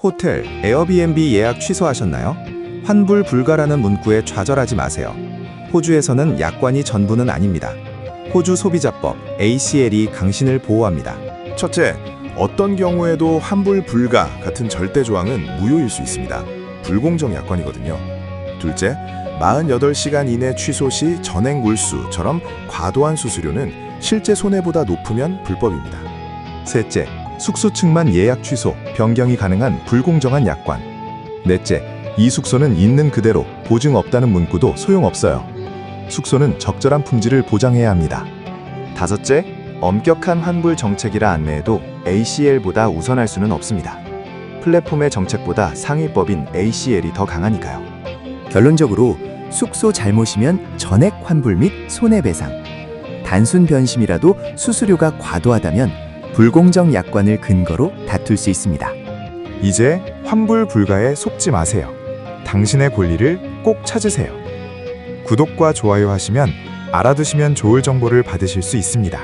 호텔, 에어비앤비 예약 취소하셨나요? 환불 불가라는 문구에 좌절하지 마세요. 호주에서는 약관이 전부는 아닙니다. 호주 소비자법 ACL이 당신을 보호합니다. 첫째, 어떤 경우에도 환불 불가 같은 절대 조항은 무효일 수 있습니다. 불공정 약관이거든요. 둘째, 48시간 이내 취소 시 전액 물수처럼 과도한 수수료는 실제 손해보다 높으면 불법입니다. 셋째, 숙소 측만 예약 취소, 변경이 가능한 불공정한 약관. 넷째, 이 숙소는 있는 그대로 보증 없다는 문구도 소용없어요. 숙소는 적절한 품질을 보장해야 합니다. 다섯째, 엄격한 환불 정책이라 안내해도 ACL보다 우선할 수는 없습니다. 플랫폼의 정책보다 상위법인 ACL이 더 강하니까요. 결론적으로 숙소 잘못이면 전액 환불 및 손해배상. 단순 변심이라도 수수료가 과도하다면 불공정 약관을 근거로 다툴 수 있습니다. 이제 환불 불가에 속지 마세요. 당신의 권리를 꼭 찾으세요. 구독과 좋아요 하시면 알아두시면 좋을 정보를 받으실 수 있습니다.